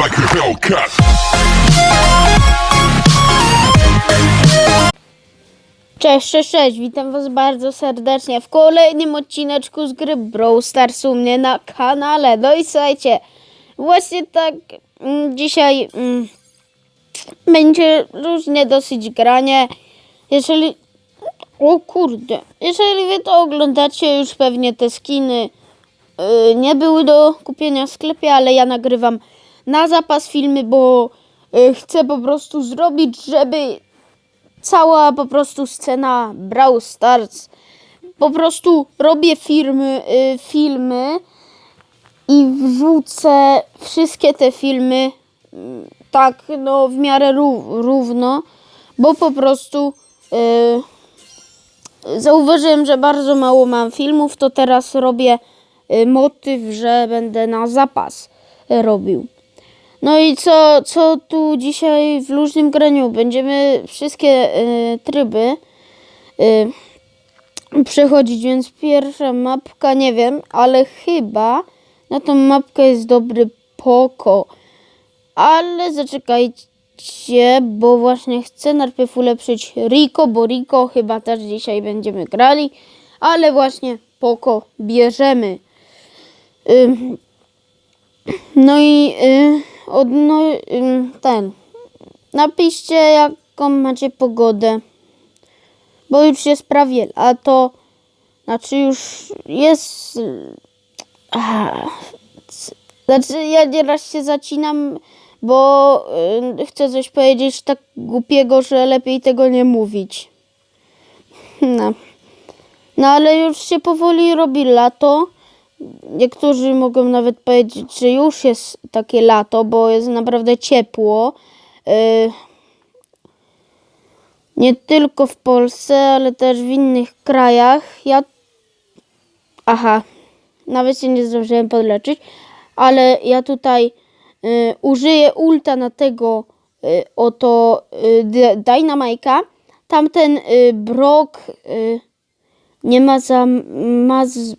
like a Hellcat. Cześć, cześć, cześć, witam was bardzo serdecznie w kolejnym odcineczku z gry Brawl Stars u mnie na kanale. No i słuchajcie, właśnie tak mm, dzisiaj mm, będzie różnie dosyć granie. Jeżeli, o kurde, jeżeli wy to oglądacie już pewnie te skiny y, nie były do kupienia w sklepie, ale ja nagrywam na zapas filmy, bo y, chcę po prostu zrobić, żeby cała po prostu scena Brawl Stars. Po prostu robię firmy, y, filmy i wrzucę wszystkie te filmy mm, tak no w miarę ró- równo, bo po prostu y, zauważyłem, że bardzo mało mam filmów, to teraz robię motyw, że będę na zapas robił. No i co, co tu dzisiaj w luźnym graniu? Będziemy wszystkie y, tryby y, przechodzić, więc pierwsza mapka, nie wiem, ale chyba na tą mapkę jest dobry poko. Ale zaczekajcie, bo właśnie chcę najpierw ulepszyć Rico, bo Rico chyba też dzisiaj będziemy grali, ale właśnie poko bierzemy. Ym, no i y, od, no, y, ten. Napiszcie, jaką macie pogodę. Bo już jest prawie lato. Znaczy, już jest. a, Znaczy, ja nieraz się zacinam, bo y, chcę coś powiedzieć tak głupiego, że lepiej tego nie mówić. No. No ale już się powoli robi lato. Niektórzy mogą nawet powiedzieć, że już jest takie lato, bo jest naprawdę ciepło. Yy, nie tylko w Polsce, ale też w innych krajach. Ja. Aha, nawet się nie zdążyłem podleczyć, ale ja tutaj y, użyję ulta na tego y, oto y, Dy- Dynamite'a. Tamten y, Brock y, nie ma za. ma z,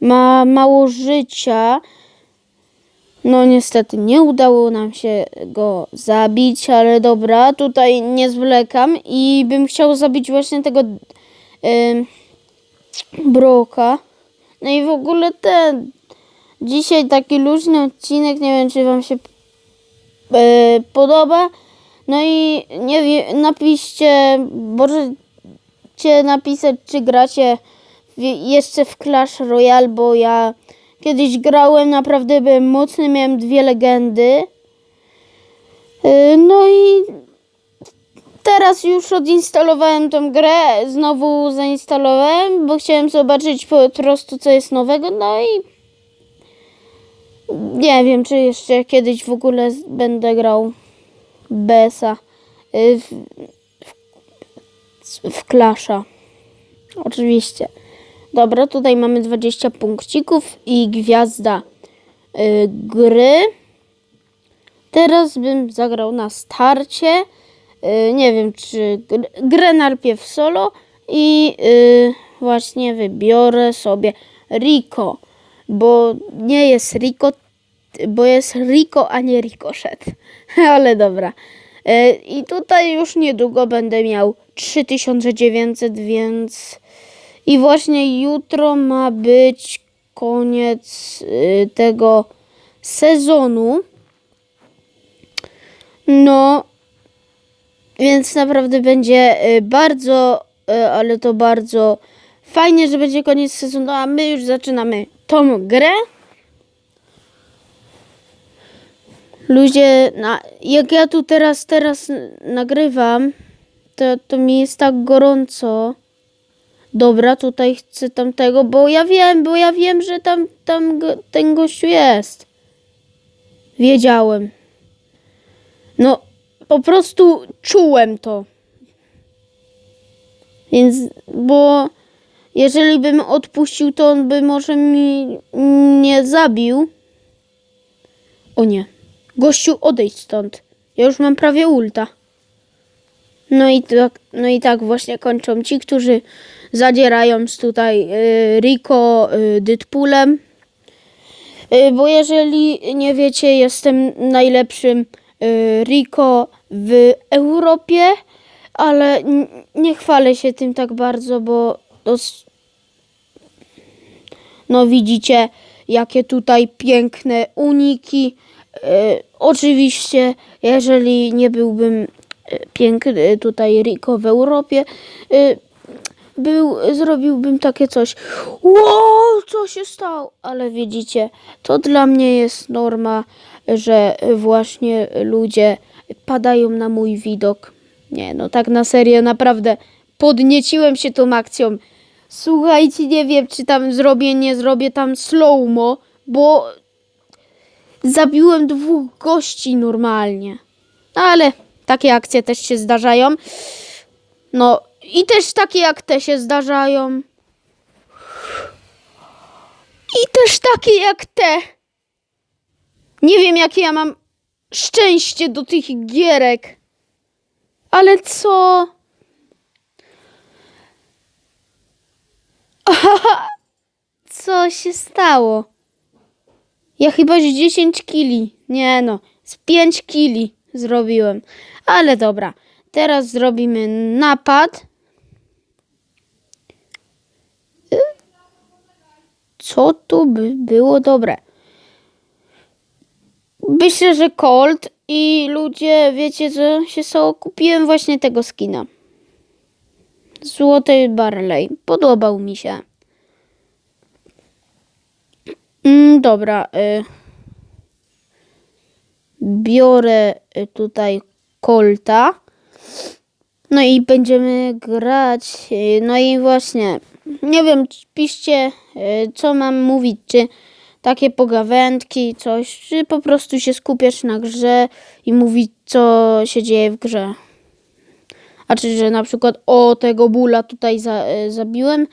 ma mało życia. No niestety nie udało nam się go zabić, ale dobra, tutaj nie zwlekam i bym chciał zabić właśnie tego em, Broka. No i w ogóle ten dzisiaj taki luźny odcinek, nie wiem czy wam się e, podoba. No i nie wiem, napiszcie, możecie napisać czy gracie jeszcze w Clash Royale, bo ja kiedyś grałem, naprawdę byłem mocny, miałem dwie legendy. Yy, No i teraz już odinstalowałem tą grę, znowu zainstalowałem, bo chciałem zobaczyć po prostu co jest nowego, no i nie wiem, czy jeszcze kiedyś w ogóle będę grał BS-a yy, w, w, w. Oczywiście. Dobra, tutaj mamy 20 punkcików i gwiazda y, gry. Teraz bym zagrał na starcie. Y, nie wiem, czy gr grę najpierw solo i y, właśnie wybiorę sobie Rico, bo nie jest Rico, bo jest Rico, a nie Ricochet. Ale dobra. I tutaj już niedługo będę miał 3900, więc i właśnie jutro ma być koniec y, tego sezonu. No, więc naprawdę będzie y, bardzo, y, ale to bardzo fajnie, że będzie koniec sezonu, a my już zaczynamy tą grę. Ludzie, na, jak ja tu teraz, teraz nagrywam, to, to mi jest tak gorąco. Dobra, tutaj chcę tamtego, bo ja wiem, bo ja wiem, że tam, tam go, ten gościu jest. Wiedziałem. No, po prostu czułem to. Więc, bo jeżeli bym odpuścił, to on by może mi nie zabił. O nie. Gościu, odejdź stąd. Ja już mam prawie ulta. No i tak, no i tak właśnie kończą ci, którzy zadzierają z tutaj y, Rico y, Deadpoolem. Y, Bo jeżeli nie wiecie, jestem najlepszym Rico w Europie, ale nie chwalę się tym tak bardzo, bo no widzicie, jakie tutaj piękne uniki. Oczywiście, jeżeli nie byłbym piękny tutaj Rico w Europie, e, był, zrobiłbym takie coś. Wow, co się stało? Ale widzicie, to dla mnie jest norma, że właśnie ludzie padają na mój widok. Nie, no tak na serio, naprawdę podnieciłem się tą akcją. Słuchajcie, nie wiem, czy tam zrobię, nie zrobię tam slow-mo, bo zabiłem dwóch gości normalnie. No, ale takie akcje też się zdarzają. No i też takie jak te się zdarzają. I też takie jak te. Nie wiem, jakie ja mam szczęście do tych gierek. Ale co? Co się stało? Ja chyba z 10 kili. Nie no, z 5 kili zrobiłem. Ale dobra, teraz zrobimy napad. Y? Co tu by było dobre? Myślę, że Colt i ludzie, wiecie co się stało? Kupiłem właśnie tego skina. Złoty Barley. Podobał mi się. Mm, dobra. Y, biorę y, tutaj Colta. No i będziemy grać. Y, No i właśnie, nie wiem, piszcie, y, co mam mówić, czy takie pogawędki, coś, czy po prostu się skupiasz na grze i mówić, co się dzieje w grze. A czy, że na przykład o tego bóla tutaj za, zabiłem,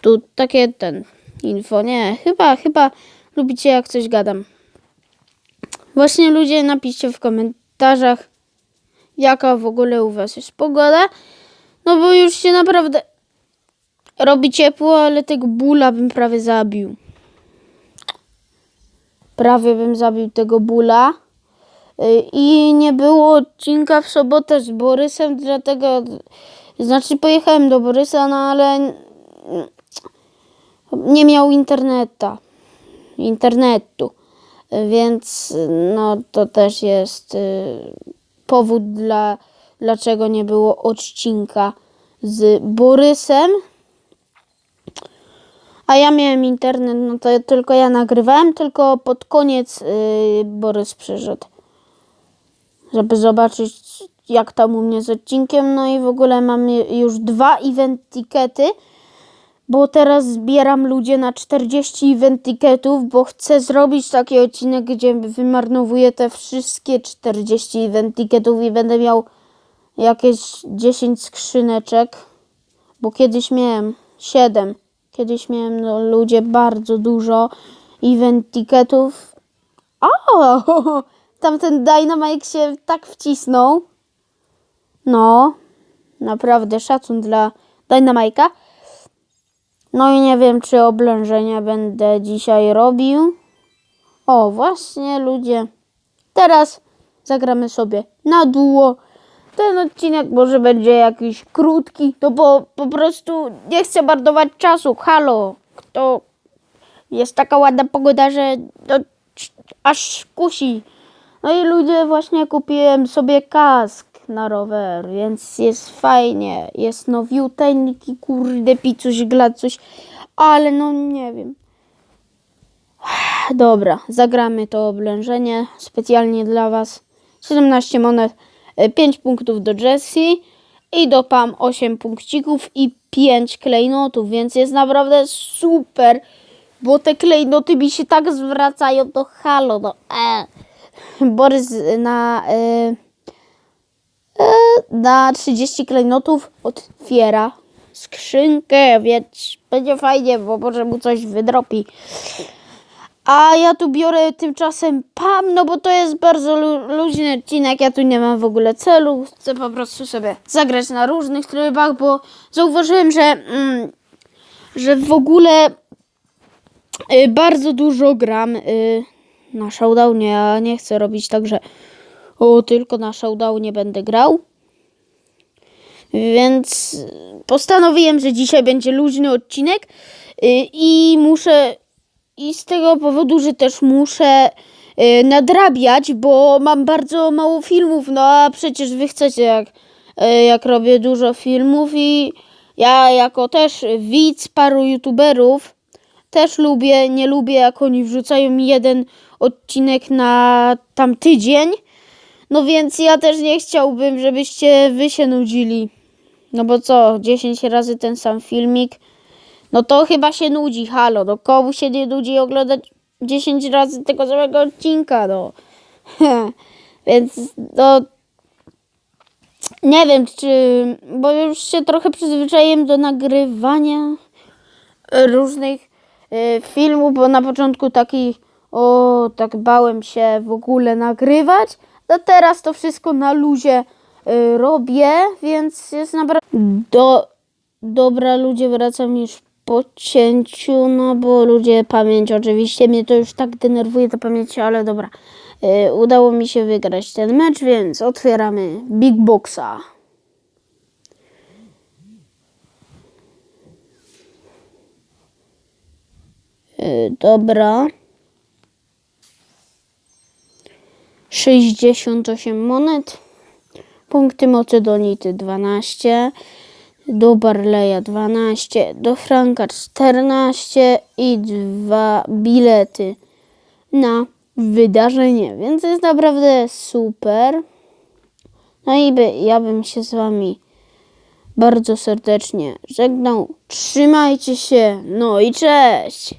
tu takie ten info, nie, chyba, chyba lubicie jak coś gadam. Właśnie ludzie napiszcie w komentarzach, jaka w ogóle u was jest pogoda, no bo już się naprawdę robi ciepło, ale tego bóla bym prawie zabił. Prawie bym zabił tego bóla. Y, I nie było odcinka w sobotę z Borysem, dlatego znaczy pojechałem do Borysa, no ale nie miał interneta. Internetu. Więc no to też jest y, powód dla dlaczego nie było odcinka z Borysem. A ja miałem internet, no to tylko ja nagrywałem, tylko pod koniec y, Borys przyszedł żeby zobaczyć jak tam u mnie z odcinkiem. No i w ogóle mam już dwa event bo teraz zbieram ludzie na 40 event ticketów, bo chcę zrobić taki odcinek, gdzie wymarnowuję te wszystkie 40 event ticketów i będę miał jakieś 10 skrzyneczek, bo kiedyś miałem 7. Kiedyś miałem no, ludzie bardzo dużo event ticketów. O! Tamten Dynamite się tak wcisnął. No, naprawdę szacun dla Dynamite'a. No i nie wiem, czy oblężenia będę dzisiaj robił. O, właśnie ludzie. Teraz zagramy sobie na duo. Ten odcinek może będzie jakiś krótki, to bo po prostu nie chcę marnować czasu. Halo, kto jest taka ładna pogoda, że no, aż kusi. No i ludzie, właśnie kupiłem sobie kask rower, więc jest fajnie. Jest nowiuteńki, kurde, picuś, glacuś, ale no nie wiem. Dobra, zagramy to oblężenie specjalnie dla Was. 17 monet, 5 punktów do Jessie i do Pam 8 punkcików i 5 klejnotów, więc jest naprawdę super, bo te klejnoty mi się tak zwracają do halo, no e. Borys na, e, e, na 30 klejnotów otwiera skrzynkę, więc będzie fajnie, bo może mu coś wydropi. A ja tu biorę tymczasem PAM, no bo to jest bardzo lu- luźny odcinek. Ja tu nie mam w ogóle celu. Chcę po prostu sobie zagrać na różnych trybach, bo zauważyłem, że, mm, że w ogóle y, bardzo dużo gram y, na Showdownie. Ja nie chcę robić tak, że o, tylko na Showdownie będę grał. Więc postanowiłem, że dzisiaj będzie luźny odcinek y, i muszę i z tego powodu, że też muszę y, nadrabiać, bo mam bardzo mało filmów, no a przecież wy chcecie jak, y, jak robię dużo filmów i ja jako też widz paru youtuberów też lubię, nie lubię jak oni wrzucają mi jeden odcinek na tam tydzień, no więc ja też nie chciałbym, żebyście wy się nudzili. No bo co, 10 razy ten sam filmik? No to chyba się nudzi, halo. No komu się nie nudzi oglądać 10 razy tego samego odcinka, no. Więc no... Nie wiem, czy... Bo już się trochę przyzwyczaiłem do nagrywania różnych y, filmów, bo na początku taki... O, tak bałem się w ogóle nagrywać. No teraz to wszystko na luzie y, robię, więc jest naprawdę... Do, dobra, ludzie, wracam już po cięciu, no bo ludzie, pamięć oczywiście, mnie to już tak denerwuje ta pamięć, ale dobra. Y, udało mi się wygrać ten mecz, więc otwieramy Big Boxa. Y, dobra. 68 monet. Punkty Macedonity 12. Do Barleya 12. Do Franka 14. I dwa bilety na wydarzenie. Więc jest naprawdę super. No i by, ja bym się z Wami bardzo serdecznie żegnał. Trzymajcie się. No i cześć.